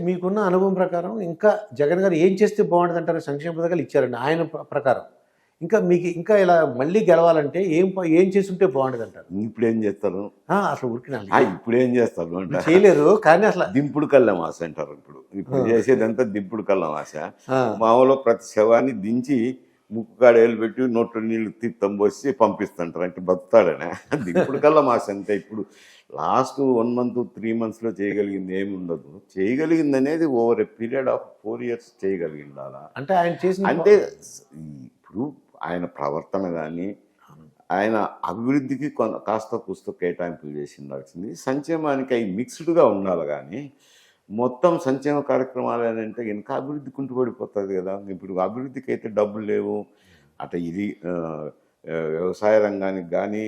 మీకున్న అనుభవం ప్రకారం ఇంకా జగన్ గారు ఏం చేస్తే బాగుంటుంది అంటారు సంక్షేమ పథకాలు ఇచ్చారండి ఆయన ప్ర- ప్రకారం. ఇంకా మీకు ఇంకా ఇలా మళ్ళీ గెలవాలంటే ఏం ఏం చేస్తుంటే బాగుంటుంది అంటారు ఇప్పుడు ఏం చేస్తారు అసలు ఉరికినాలి ఆ, ఇప్పుడు ఏం చేస్తారు అంటే చేయలేరు కానీ అసలు దింపుడు కళ్ళం ఆశ అంటారు ఇప్పుడు. ఇప్పుడు చేసేదంతా దింపుడు కళ్ళం ఆశ. ఆ, మామూలు ప్రతి శవాన్ని దించి ముక్కు కాడ ఏళ్ళు పెట్టి నోట్లో నీళ్ళు తీర్థం పోసి పంపిస్తుంటారు. అంటే బతుతాడనే దింపుడు కళ్ళం ఆశ అంతే ఇప్పుడు. లాస్ట్ వన్ మంత్ త్రీ మంత్స్లో చేయగలిగింది ఏమి ఉండదు చేయగలిగింది అనేది over a period of four years చేయగలిగింది అలా అంటే ఆయన చేసిన అంటే ఇప్పుడు ఆయన ప్రవర్తన కానీ ఆయన అభివృద్ధికి కొంత కాస్త కూస్త కేటాయింపులు చేసి ఉండాల్సింది సంక్షేమానికి అవి మిక్స్డ్గా ఉండాలి కానీ మొత్తం సంక్షేమ కార్యక్రమాలు అంటే ఇంకా అభివృద్ధి కుంటుపడిపోతుంది కదా. ఇప్పుడు అభివృద్ధికి అయితే డబ్బులు లేవు. అట ఇది వ్యవసాయ రంగానికి కానీ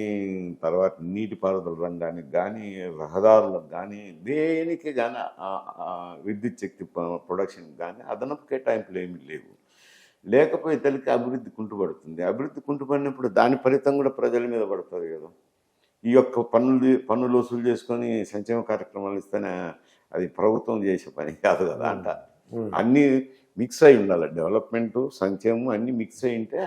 తర్వాత నీటిపారుదల రంగానికి కానీ రహదారులకు కానీ దేనికి కానీ విద్యుత్ శక్తి ప్రొడక్షన్కి కానీ అదనపు కేటాయింపులు ఏమీ లేవు. లేకపోయేతలకి అభివృద్ధి కుంటుపడుతుంది. అభివృద్ధి కుంటుపడినప్పుడు దాని ఫలితం కూడా ప్రజల మీద పడుతుంది కదా. ఈ యొక్క పన్నులు పన్నులు వసూలు చేసుకొని సంక్షేమ కార్యక్రమాలు ఇస్తేనే అది ప్రభుత్వం చేసే పని కాదు కదా అంట. అన్నీ మిక్స్ అయి ఉండాలి. డెవలప్మెంట్ సంక్షేమం అన్నీ మిక్స్ అయి ఉంటే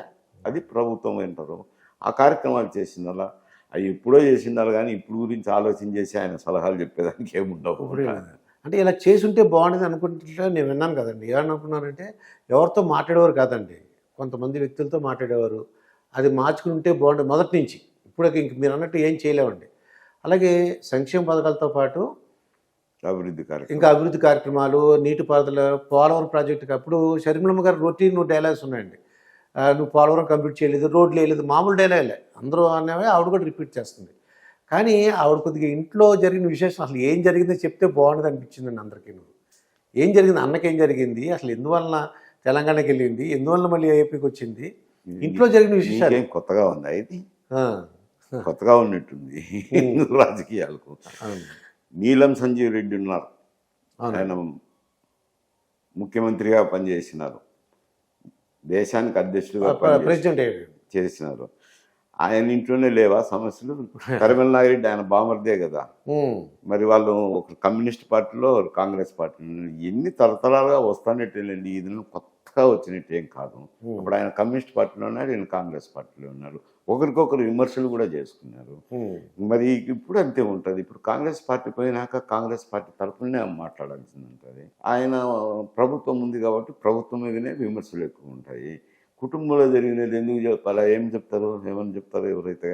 అది ప్రభుత్వం అంటారు ఆ కార్యక్రమాలు చేసిందలా అవి ఎప్పుడో చేసిండాలి కానీ ఇప్పుడు గురించి ఆలోచన చేసి ఆయన సలహాలు చెప్పేదానికి ఏముండవు అంటే ఇలా చేసుంటే బాగుంటుంది అనుకుంటుంటే నేను విన్నాను కదండి. ఏమనుకున్నారంటే ఎవరితో మాట్లాడేవారు కాదండి. కొంతమంది వ్యక్తులతో మాట్లాడేవారు. అది మార్చుకుని ఉంటే బాగుంటుంది మొదటి నుంచి. ఇప్పుడు ఇంక మీరు అన్నట్టు ఏం చేయలేమండి. అలాగే సంక్షేమ పథకాలతో పాటు అభివృద్ధి కార్యక్రమం ఇంకా అభివృద్ధి కార్యక్రమాలు నీటిపారుదల పోలవరం ప్రాజెక్టుకి అప్పుడు షర్మిలమ్మ గారు రొటీన్ డైలాగ్స్ ఉన్నాయండి. నువ్వు పోలవరం కంప్లీట్ చేయలేదు రోడ్లు వేయలేదు మామూలు డైలాగ్లే అందరూ అనేవి ఆవిడ కూడా రిపీట్ చేస్తుంది. కానీ ఆవిడ కొద్దిగా ఇంట్లో జరిగిన విశేషం అసలు ఏం జరిగిందో చెప్తే బాగుండదు అనిపించిందండి అందరికీ ఏం జరిగింది అన్నకేం జరిగింది అసలు ఎందువలన తెలంగాణకి వెళ్ళింది ఎందువలన మళ్ళీ ఏపీకి వచ్చింది? ఇంట్లో జరిగిన విశేషాలు. కొత్తగా ఉందా ఆ, కొత్తగా ఉన్నట్టుంది. రాజకీయాలకు. నీలం సంజీవ్ రెడ్డి ఉన్నారు. ఆయన ముఖ్యమంత్రిగా పనిచేసినారు. దేశానికి అధ్యక్షుడిగా ప్రెసిడెంట్. చేసినారు ఆయన ఇంట్లోనే లేవా సమస్యలు? కరిమల్నాగిరెడ్డి ఆయన బామర్దే కదా. మరి వాళ్ళు ఒక కమ్యూనిస్ట్ పార్టీలో కాంగ్రెస్ పార్టీలో ఎన్ని తరతరాలుగా వస్తానట్టేనండి ఇది కొత్తగా వచ్చినట్టు ఏం కాదు. ఉమ్, అప్పుడు ఆయన కమ్యూనిస్ట్ పార్టీలో ఉన్నాడు ఈయన కాంగ్రెస్ పార్టీలో ఉన్నారు. ఒకరికొకరు విమర్శలు కూడా చేసుకున్నారు. మరి ఇప్పుడు అంతే ఉంటుంది. ఇప్పుడు కాంగ్రెస్ పార్టీ పోయినాక కాంగ్రెస్ పార్టీ తరఫునే మాట్లాడాల్సింది ఉంటుంది. ఆయన ప్రభుత్వం ఉంది కాబట్టి ప్రభుత్వం మీదనే విమర్శలు ఎక్కువ ఉంటాయి. కుటుంబంలో జరిగినది ఎందుకు చెప్పాలా ఏం చెప్తారు? ఏమని చెప్తారు? ఎవరైతే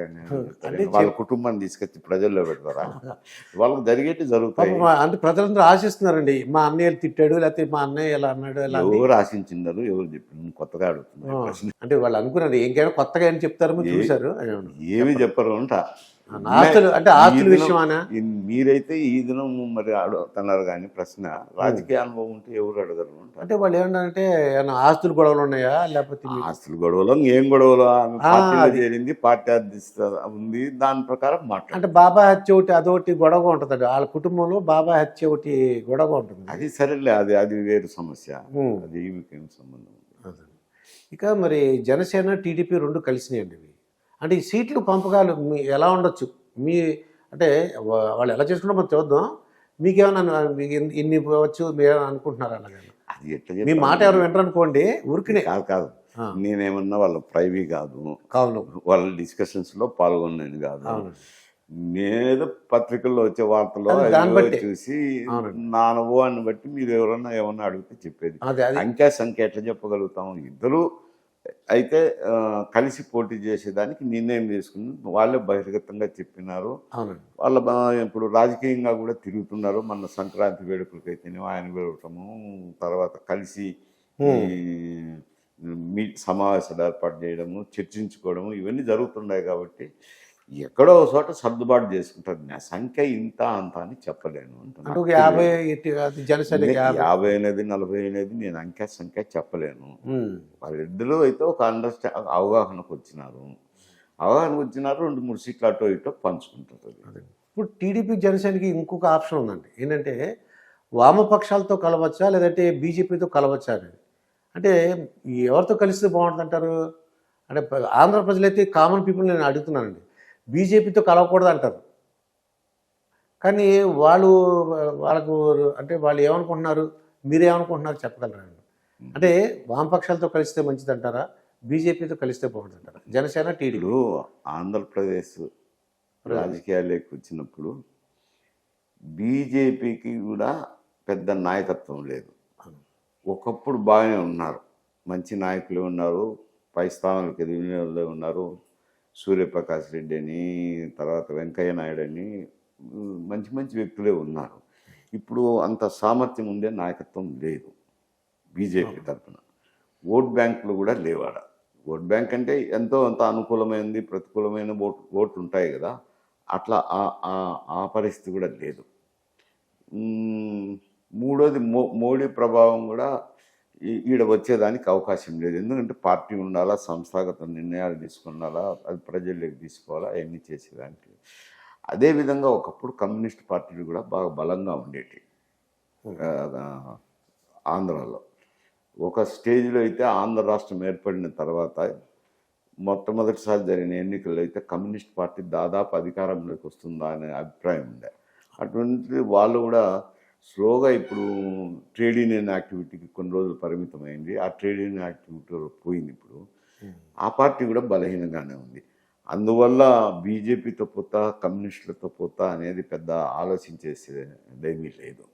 కానీ వాళ్ళ కుటుంబాన్ని తీసుకొచ్చి ప్రజల్లో పెడతారా? వాళ్ళకి జరిగేటి జరుగుతాయి. అంటే ప్రజలందరూ ఆశిస్తున్నారండి. మా అన్నయ్య తిట్టాడు లేకపోతే మా అన్నయ్య ఇలా అన్నాడు. ఎవరు ఆశించినారు ఎవరు చెప్పినారు కొత్తగా అడుగుతున్నారు. అంటే వాళ్ళు అనుకున్నారు ఇంకైనా కొత్తగా ఏం చెప్తారో? చూశారు. ఏమి చెప్పరు అంట. ఆస్తులు అంటే ఆస్తుల విషయమానా? మీరైతే ఈ దినం మరి అడుగుతున్నారు కానీ ప్రశ్న. రాజకీయ అనుభవం ఉంటే ఎవరు అడగరు అంట. వాళ్ళు ఏమన్నారంటే ఏమన్నా ఆస్తులు గొడవలు ఉన్నాయా? లేకపోతే ఆస్తులు గొడవలు ఏం గొడవలు. చేరింది పార్టీ అధ్యక్షత ఉంది దాని ప్రకారం మాట్లాడు. అంటే బాబా హత్య ఒకటి అదొకటి గొడవ ఉంటుందండి. వాళ్ళ కుటుంబంలో బాబా హత్య ఒకటి గొడవ ఉంటుంది. అది సరేలే అది అది వేరు సమస్య. అది ఈమెకేం సంబంధం. ఇక మరి జనసేన టీడీపీ రెండు కలిసినాయండి ఇవి. అంటే ఈ సీట్లు పంపకాలు మీ ఎలా ఉండొచ్చు? మీ అంటే వాళ్ళు ఎలా చేసుకుంటారో మనం చూద్దాం. మీకేమన్నా మీకు ఇన్ని- ఇవ్వచ్చు మీరు అనుకుంటున్నారు అలాగే అది ఎట్లా మీ? మాట ఎవరు వినరు అనుకోండి ఊరికినే. కాదు కాదు. నేనేమన్నా వాళ్ళ ప్రైవీ కాదు. కావును. వాళ్ళ డిస్కషన్స్లో పాల్గొన్నాను కాదు నేను పత్రికల్లో వచ్చే వార్తలు అది దాన్ని అవేవో బట్టే. చూసి. నా అనుభవాన్ని బట్టి మీరు ఎవరన్నా ఏమన్నా అడిగితే చెప్పేది. అంకె సంఖ్య ఎట్లా చెప్పగలుగుతాం? ఇద్దరు అయితే కలిసి పోటీ చేసేదానికి నిర్ణయం తీసుకుని వాళ్ళే బహిర్గతంగా చెప్పినారు. వాళ్ళ ఇప్పుడు రాజకీయంగా కూడా తిరుగుతున్నారు. మన సంక్రాంతి వేడుకలకైతేనే ఆయన వెళ్ళటము తర్వాత కలిసి మీ సమావేశాలు ఏర్పాటు చేయడము చర్చించుకోవడము ఇవన్నీ జరుగుతున్నాయి కాబట్టి ఎక్కడో చోట సర్దుబాటు చేసుకుంటారు. నా సంఖ్య ఇంత అంత అని చెప్పలేను అంటే అంటున్నా ఒక యాభై యాభై అనేది నలభై అనేది నేను అంకె సంఖ్య చెప్పలేను. వాళ్ళిద్దరూ అయితే ఒక అండర్స్టా అవగాహనకు వచ్చినారు. అవగాహనకు వచ్చినారు రెండు మూడు సీట్లు అటో ఇటో పంచుకుంటారు అది. ఇప్పుడు టీడీపీ జనసేనకి ఇంకొక ఆప్షన్ ఉందండి. ఏంటంటే వామపక్షాలతో కలవచ్చా లేదంటే బీజేపీతో కలవచ్చా అనేది? అంటే ఎవరితో కలిస్తే బాగుంటుంది అంటారు అంటే ఆంధ్ర ప్రజలైతే కామన్ పీపుల్ నేను అడుగుతున్నానండి. బీజేపీతో కలవకూడదు అంటారు. కానీ వాళ్ళు వాళ్ళకు అంటే వాళ్ళు ఏమనుకుంటున్నారు? మీరేమనుకుంటున్నారు? చెప్పగలరా అంటే వామపక్షాలతో కలిస్తే మంచిదంటారా? బీజేపీతో కలిస్తే బాగుంటుందంటారా? జనసేన టీడీపీ. ఆంధ్రప్రదేశ్ రాజకీయాల్లోకి వచ్చినప్పుడు బీజేపీకి కూడా పెద్ద నాయకత్వం లేదు. ఒకప్పుడు బాగానే ఉన్నారు. మంచి నాయకులు ఉన్నారు. పై స్థానాలకు ఎదిగిన ఉన్నారు. సూర్యప్రకాష్ రెడ్డి అని తర్వాత వెంకయ్య నాయుడు అని మంచి మంచి వ్యక్తులే ఉన్నారు. ఇప్పుడు అంత సామర్థ్యం ఉండే నాయకత్వం లేదు బీజేపీ తరఫున ఓట్ బ్యాంకులు కూడా లేవాడ. ఓట్ బ్యాంక్ అంటే ఎంతో అంత అనుకూలమైనది ప్రతికూలమైన ఓట్ ఓట్లు ఉంటాయి కదా. అట్లా ఆ- ఆ- పరిస్థితి కూడా లేదు. మూడోది మో మోడీ ప్రభావం కూడా ఈడ వచ్చేదానికి అవకాశం లేదు. ఎందుకంటే పార్టీ ఉండాలా సంస్థాగత నిర్ణయాలు తీసుకుండాలా అది ప్రజల్లోకి తీసుకోవాలా అవన్నీ చేసేదానికి అదేవిధంగా ఒకప్పుడు కమ్యూనిస్ట్ పార్టీలు కూడా బాగా బలంగా ఉండేవి ఆ, ఆంధ్రాలో. ఒక స్టేజ్లో అయితే ఆంధ్ర రాష్ట్రం ఏర్పడిన తర్వాత మొట్టమొదటిసారి జరిగిన ఎన్నికల్లో అయితే కమ్యూనిస్ట్ పార్టీ దాదాపు అధికారంలోకి వస్తుందా అనే అభిప్రాయం ఉండే. అటువంటి వాళ్ళు కూడా స్లోగా ఇప్పుడు ట్రేడ్ యూనియన్ యాక్టివిటీకి కొన్ని రోజులు పరిమితమైంది. ఆ ట్రేడ్ యూనియన్ యాక్టివిటీ పోయింది ఇప్పుడు. ఆ పార్టీ కూడా బలహీనంగానే ఉంది. అందువల్ల బీజేపీతో పోతా కమ్యూనిస్టులతో పోతా అనేది పెద్ద ఆలోచించేసేదేమీ లేదు.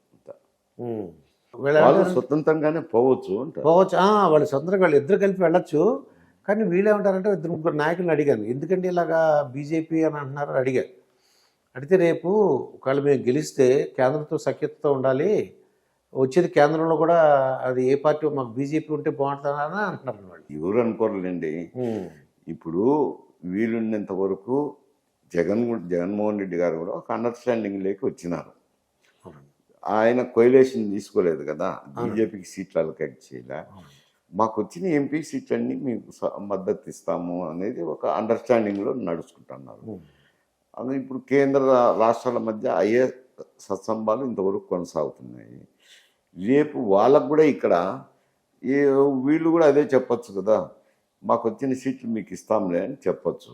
వీళ్ళ స్వతంత్రంగానే పోవచ్చు అంట పోవచ్చు. ఆ, వాళ్ళు స్వతంత్రంగా వాళ్ళు ఇద్దరు కలిపి వెళ్ళొచ్చు. కానీ వీళ్ళు ఏమంటారంటే ఇద్దరు ముగ్గురు నాయకులను అడిగాను. ఎందుకంటే ఇలాగా బీజేపీ అని అంటున్నారు? అడిగాను. అడిగితే రేపు ఒకవేళ మేము గెలిస్తే కేంద్రంతో సఖ్యతతో ఉండాలి. వచ్చేది కేంద్రంలో కూడా అది ఏ పార్టీ మాకు బీజేపీ ఉంటే బాగుంటుందని అంటున్నారు వాళ్ళు. ఎవరు అనుకోరులేండి. ఇప్పుడు వీలున్నంత వరకు జగన్ జగన్మోహన్ రెడ్డి గారు కూడా ఒక అండర్స్టాండింగ్ లేక వచ్చినారు. ఆయన కొయిలేషన్ తీసుకోలేదు కదా. బీజేపీకి సీట్లు అలకేట్ చేయలే. మాకు వచ్చిన ఎంపీ సీట్లన్నీ మీకు మద్దతు ఇస్తాము అనేది ఒక అండర్స్టాండింగ్లో నడుచుకుంటున్నారు. అందులో ఇప్పుడు కేంద్ర రాష్ట్రాల మధ్య అయ్యే సత్సంబాలు ఇంతవరకు కొనసాగుతున్నాయి. రేపు వాళ్ళకు కూడా ఇక్కడ ఏ వీళ్ళు కూడా అదే చెప్పచ్చు కదా. మాకు వచ్చిన సీట్లు మీకు ఇస్తాంలే అని చెప్పొచ్చు.